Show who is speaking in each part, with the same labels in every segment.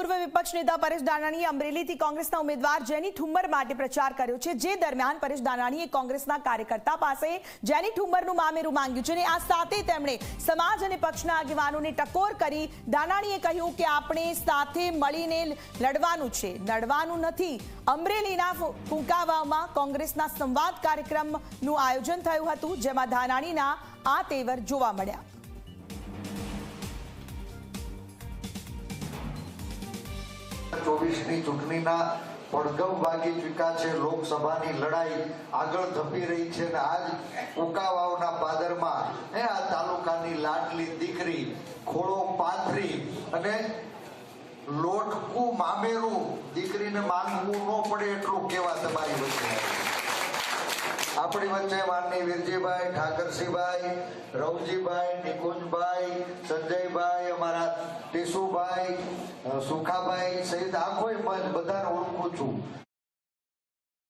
Speaker 1: પૂર્વ વિપક્ષ નેતા પરેશ દાનાણીએ અમરેલીથી કોંગ્રેસના ઉમેદવાર જેની ઠુમ્મર માટે પ્રચાર કર્યો છે, જે દરમિયાન પરેશ દાનાણીએ કોંગ્રેસના કાર્યકર્તા પાસે જેની ઠુમ્મરનું મામેરું માંગ્યું છે અને આ સાથે તેમણે સમાજ અને પક્ષના આગેવાનોને ટકોર કરી દાનાણીએ કહ્યું કે આપણે સાથે મળીને લડવાનું છે, લડવાનું નથી. અમરેલીના ફૂંકાવામાં કોંગ્રેસના સંવાદ કાર્યક્રમનું આયોજન થયું હતું, જેમાં ધાનાણીના આ તેવર જોવા મળ્યા.
Speaker 2: ચોવીસની ચૂંટણીના પડઘમ વાગી ચૂક્યા છે. લોકસભાની લડાઈ આગળ ધપી રહી છે અને આજ ઉકાવાવના પાદરમાં એ આ તાલુકાની લાડલી દીકરી, ખોળો પાથરી અને લોટકું મામેરું દીકરીને માંગવું ન પડે એટલું કેવા તમારી વચ્ચે? આપણી વચ્ચે માનની વીરજીભાઈ, ઠાકરસિંહભાઈ, રવજીભાઈ, નિકુંજભાઈ, સંજયભાઈ, અમારા ટીસુભાઈ સુખાભાઈ સહિત આખો પંચ બધાને ઓળખું છું.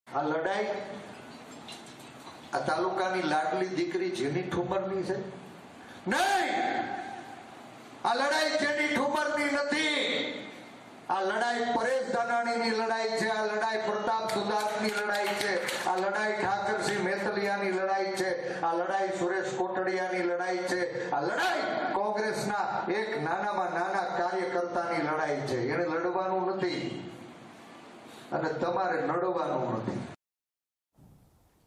Speaker 2: આ લડાઈ આ તાલુકાની લાડલી દીકરી જેની ઠુમરની છે? નહીં! આ લડાઈ જેની ઠુમરની નથી. આ લડાઈ પરેશ દાનાણીની લડાઈ છે, આ લડાઈ પ્રતાપ સુદાસની લડાઈ છે, આ લડાઈ ઠાકરસિંહ મેતલિયાની લડાઈ છે. આ લડાઈ સુરેશ કોટડિયાની લડાઈ છે. આ લડાઈ કોંગ્રેસના એક નાનામાં નાના કાર્યકર્તાની લડાઈ છે. એને લડવાનું નથી. અને તમારે લડવાનું નથી.